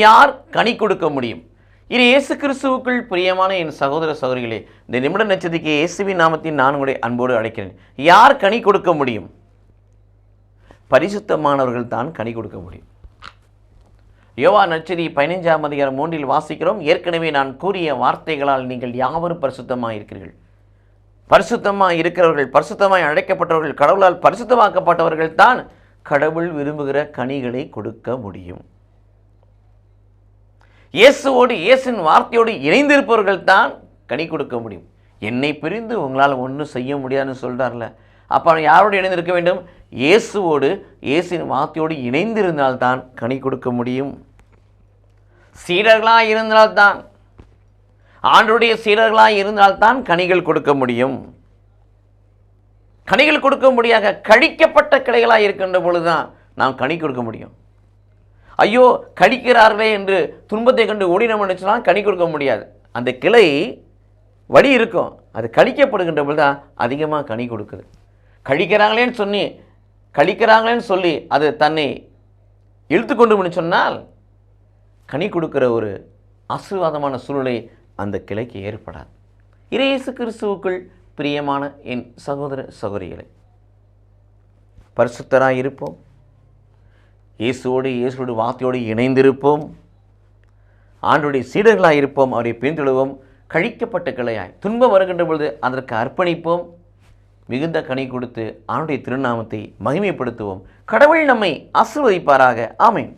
யார் கனி கொடுக்க முடியும்? இது இயேசு கிறிஸ்துவுக்குள் பிரியமான என் சகோதர சகோதரிகளே இந்த நிமிட நட்சத்திரிக்கு இயேசுவின் நாமத்தின் நான் உங்களை அன்போடு அழைக்கிறேன். யார் கனி கொடுக்க முடியும்? பரிசுத்தமானவர்கள் தான் கனி கொடுக்க முடியும். யோவா நச்சரி பதினைஞ்சாம் அதிகாரம் மூன்றில் வாசிக்கிறோம். ஏற்கனவே நான் கூறிய வார்த்தைகளால் நீங்கள் யாவரும் பரிசுத்தமாக இருக்கிறீர்கள். பரிசுத்தமாக இருக்கிறவர்கள் பரிசுத்தமாய் அழைக்கப்பட்டவர்கள் கடவுளால் பரிசுத்தமாக்கப்பட்டவர்கள் தான் கடவுள் விரும்புகிற கனிகளை கொடுக்க முடியும். இயேசுவோடு இயேசின் வார்த்தையோடு இணைந்திருப்பவர்கள் தான் கனி கொடுக்க முடியும். என்னை பிரிந்து உங்களால் ஒன்றும் செய்ய முடியாதுன்னு சொல்கிறார்ல அப்போ யாரோடு இணைந்திருக்க வேண்டும்? இயேசுவோடு இயேசின் வார்த்தையோடு இணைந்திருந்தால்தான் கனி கொடுக்க முடியும். சீடர்களாக இருந்தால்தான் ஆண்டுடைய சீடர்களாக இருந்தால்தான் கனிகள் கொடுக்க முடியும். கனிகள் கொடுக்க முடியாத கழிக்கப்பட்ட கிளைகளாக இருக்கின்ற பொழுது தான் நாம் கனி கொடுக்க முடியும். ஐயோ கடிக்கிறார்களே என்று துன்பத்தை கண்டு ஓடி நம்ம நினச்சலாம் கனி கொடுக்க முடியாது. அந்த கிளை வடி இருக்கும். அது கழிக்கப்படுகின்ற பொழுது தான் அதிகமாக கனி கொடுக்குது. கழிக்கிறாங்களேன்னு சொல்லி கழிக்கிறாங்களேன்னு சொல்லி அது தன்னை இழுத்து கொண்டு சொன்னால் கனி கொடுக்குற ஒரு ஆசீர்வாதமான சூழ்நிலை அந்த கிளைக்கு ஏற்படாது. இறையேசு கிறிஸ்துவுக்குள் பிரியமான என் சகோதர சகோதரிகளை பரிசுத்தராக இருப்போம். இயேசுவோடு இயேசுவோடு வார்த்தையோடு இணைந்திருப்போம். ஆண்டுடைய சீடர்களாக இருப்போம் அவரை பின்தொழுவோம் கழிக்கப்பட்ட கிளையாய் துன்பம் வருகின்ற பொழுது அதற்கு அர்ப்பணிப்போம். மிகுந்த கனி கொடுத்து ஆண்டுடைய திருநாமத்தை மகிமைப்படுத்துவோம். கடவுள் நம்மை ஆசிர்வதிப்பாராக. ஆமேன்.